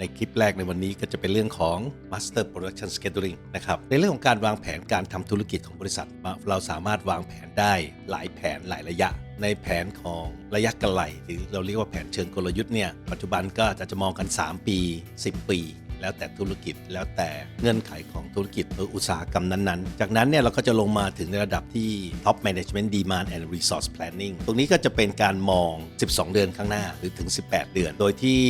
ในคลิปแรกในวันนี้ก็จะเป็นเรื่องของ Master Production Scheduling นะครับ ในเรื่องของการวางแผนการทำธุรกิจของบริษัท เราสามารถวางแผนได้หลายแผนหลายระยะ ในแผนของระยะกระไหลหรือเราเรียกว่าแผนเชิงกลยุทธ์เนี่ย ปัจจุบันก็จะจะมองกัน 3 ปี 10 ปี แล้วแต่ธุรกิจแล้วแต่เงื่อนไขของธุรกิจหรืออุตสาหกรรมนั้นๆ จากนั้นเนี่ยเราก็จะลงมาถึงในระดับที่ Top Management Demand and Resource Planning ตรงนี้ก็จะเป็นการมอง 12 เดือนข้างหน้าหรือถึง 18 เดือน โดยที่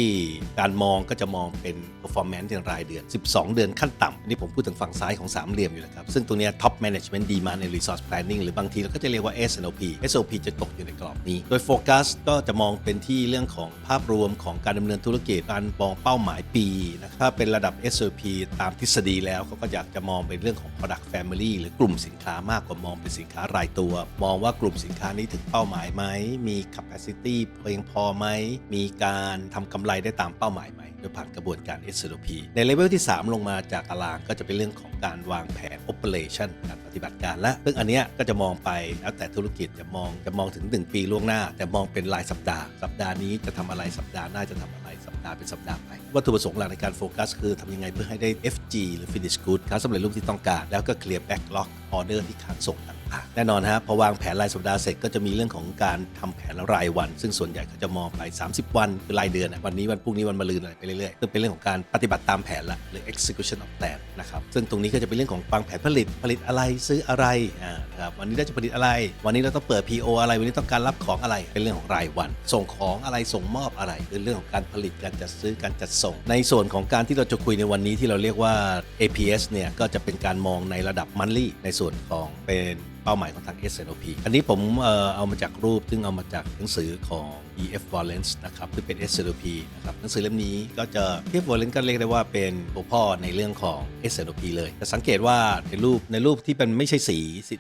การมองก็จะมองเป็น performance ในรายเดือน 12 เดือนขั้นต่ำอันนี่ผมพูดถึงฝั่งซ้ายของสามเหลี่ยมอยู่แล้วครับซึ่งตรงนี้ Top Management Demand and Resource Planning หรือบางทีเราก็จะเรียกว่า S&OP SOP จะตกอยู่ในกรอบนี้ โดยโฟกัสก็จะมองเป็นที่เรื่องของภาพรวมของการดำเนินธุรกิจการมองเป้าหมายปีนะครับเป็นระดับ SOP ตามทฤษฎีแล้วเขาก็อยากจะมองเป็นเรื่องของ product family หรือกลุ่มสินค้ามากกว่ามองเป็นสินค้ารายตัว มองว่ากลุ่มสินค้านี้ถึงเป้าหมายไหม มี capacity เพียงพอไหม มีการทำกำไรได้ตามเป้าหมายไหมโดยผ่านกระบวนการ SLP ในเลเวลที่ 3 ลงมาจากตารางก็จะเป็นเรื่องของการวางแผน operation การปฏิบัติการและซึ่งอันเนี้ยก็จะมองไปแล้วแต่ธุรกิจจะมองจะมองถึง 1 ปีล่วงหน้า แต่มองเป็นรายสัปดาห์ สัปดาห์นี้จะทำอะไรสัปดาห์หน้าจะทำอะไร สัปดาห์เป็นสัปดาห์ไป วัตถุประสงค์หลักในการโฟกัส คือทำยังไงเพื่อให้ได้ FG หรือ finish good ค้าสำเร็จรูปที่ต้องการ แล้วก็เคลียร์แบ็กล็อกออเดอร์ที่ค้างส่งต่าง แน่นอนฮะพอวางแผนรายสัปดาห์เสร็จก็จะมีเรื่องของการทำแผนรายวัน ซึ่งส่วนใหญ่เขาจะมองไป 30 วันคือรายเดือนวันนี้วันพรุ่งนี้วันมะรืนอะไรไปเรื่อยๆซึ่งเป็นเรื่องของการปฏิบัติตามแผนละหรือ execution of plan นะครับซึ่งตรงนี้ก็จะเป็นเรื่องของวางแผนผลิตผลิตอะไรซื้ออะไรอ่านะครับวันนี้เราจะผลิตอะไร วันนี้เราต้องเปิด PO อะไร วันนี้ต้องการรับของอะไรเป็นเรื่องของรายวัน ส่งของอะไรส่งมอบอะไรเป็นเรื่องของการผลิตการจัดซื้อการจัดส่ง ในส่วนของการที่เราจะคุยในวันนี้ที่เราเรียกว่า APS เนี่ยก็จะเป็นการมองในระดับ monthly ในส่วนของเป็นเป้าหมายของทาง S&OP อันนี้ผมเอ่อเอามาจากรูป ซึ่งเอามาจากหนังสือของ EF Valence นะครับที่เป็น S&OP นะครับหนังสือเล่มนี้ก็จะ EF Valence ก็เรียกได้ว่าเป็นตัวพ่อในเรื่องของ S&OP เลยจะสังเกตว่าในรูปในรูปที่เป็นไม่ใช่สี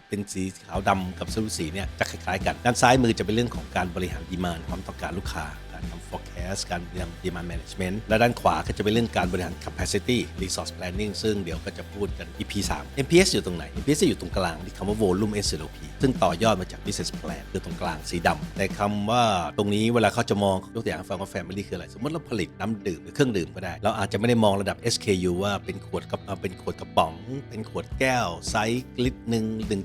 เป็นสีขาวดำกับสูสีเนี่ยจะคล้ายๆ กันด้านซ้ายมือจะเป็นเรื่องของการบริหารดีมานความต้องการลูกค้าการทำ forecast การทำ demand management และด้านขวาก็จะเป็นเรื่องการบริหาร capacity resource planning ซึ่งเดี๋ยวก็จะพูดกัน EP 3 MPS อยู่ตรงไหน MPS จะอยู่ตรงกลางที่คำว่า volume SLOP ซึ่งต่อยอดมาจาก business plan คือตรงกลางสีดำแต่คำว่าตรงนี้เวลาเขาจะมองยกตัวอย่างฟังว่า family คืออะไร สมมติเราผลิตน้ำดื่มหรือเครื่องดื่มก็ได้ เราอาจจะไม่ได้มองระดับ SKU ว่าเป็นขวดกับเป็นขวดกระป๋อง เป็นขวดแก้ว ไซส์ลิตรหนึ่ง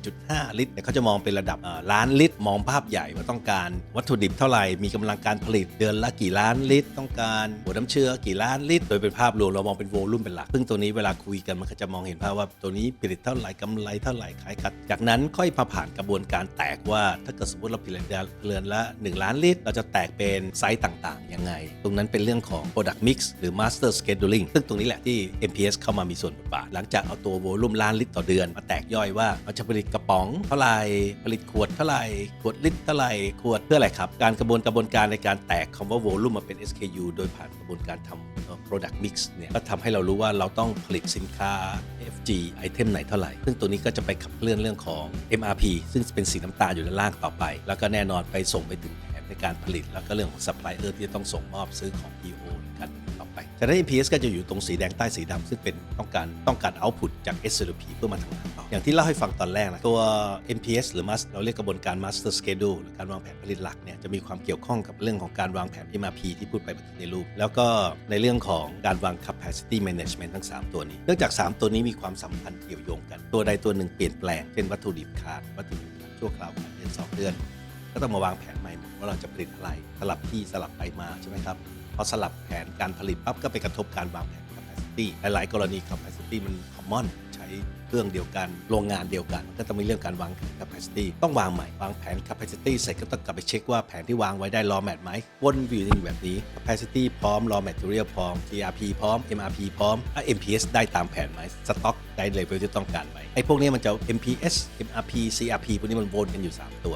1.5 ลิตรแต่เขาจะมองเป็นระดับล้านลิตร มองภาพใหญ่ว่าต้องการวัตถุดิบเท่าไหร่มีกำลังการผลิตเดือนละกี่ล้านลิตร ต้องการหัวน้ำเชื้อกี่ล้านลิตร โดยเป็นภาพรวมเรามองเป็นโวลุ่มเป็นหลักซึ่งตัวนี้เวลาคุยกันมันก็จะมองเห็นภาพว่าตัวนี้ผลิตเท่าไหร่กำไรเท่าไหร่ขายขัดจากนั้นค่อยมาผ่านกระบวนการแตกว่าถ้าเกิดสมมติเราผลิตเรือนละ 1 ล้านลิตร เราจะแตกเป็นไซส์ต่างๆ ยังไง ตรงนั้นเป็นเรื่องของ product mix หรือ master scheduling ซึ่งตรงนี้แหละที่ MPS เข้ามามีส่วนบทบาท หลังจากเอาตัวโวลุ่มล้านลิตรต่อเดือน มาแตกย่อยว่าเราจะผลิตกระป๋องเท่าไหร่ผลิตขวดเท่าไหร่ขวดลิตรเท่าไหร่ขวดเพื่ออะไรครับการกระบวนกระบวนการในการแตกคำว่าโวลุ่มมาเป็น SKU โดยผ่านกระบวนการทำเอ่อ product mix เนี่ยก็ทำให้เรารู้ว่าเราต้องผลิตสินค้า FG ไอเทมไหนเท่าไหร่ ซึ่งตัวนี้ก็จะไปขับเคลื่อนเรื่องของ MRP ซึ่งเป็นสีน้ำตาลอยู่ด้านล่างต่อไป แล้วก็แน่นอนไปส่งไปถึงแผนในการผลิต แล้วก็เรื่องของซัพพลายเออร์ที่ต้องส่งมอบซื้อของ PO กัน ต่อไปจากนั้น MPS ก็จะอยู่ตรงสีแดงใต้สีดำซึ่งเป็นต้องการต้องการ output จาก SLP เพื่อมาทำงานต่อ อย่างที่เล่าให้ฟังตอนแรกนะตัว MPS หรือ Mas- เราเรียกกระบวนการ Master Schedule หรือการวางแผนผลิตหลักเนี่ยจะมีความเกี่ยวข้องกับเรื่องของการวางแผน MRP ที่พูดไปเมื่อกี้ในรูป แล้วก็ในเรื่องของการวาง capacity management ทั้ง 3 ตัวนี้ เนื่องจาก 3 ตัวนี้มีความสัมพันธ์เกี่ยวโยงกัน ตัวใดตัวหนึ่งเปลี่ยนแปลงเช่นวัตถุดิบขาดวัตถุดิบขาดชั่วคราวขาดเดือนสองเดือน ก็ต้องมาวางแผนใหม่หมดว่าเราจะผลิตอะไรสลับที่สลับไปมาใช่ไหมครับ อสลับแผนการผลิตปั๊บก็ไปกระทบการวางแผน capacity หลายๆ กรณี capacity มัน common ใช้เครื่องเดียวกัน โรงงานเดียวกันก็ต้องมีเรื่องการวางแผน capacity ต้องวางใหม่ วางแผน capacity เสร็จก็ต้องกลับไปเช็คว่าแผนที่วางไว้ได้ raw mat ไหมวนอยู่ในแบบนี้ capacity พร้อม raw material พร้อม TRP พร้อม MRP พร้อมอะ MPS ได้ตามแผนไหม stock ได้เลเวลที่ต้องการไหมไอ้พวกนี้มันจะ MPS MRP CRP พวกนี้มันวนกันอยู่ 3 ตัว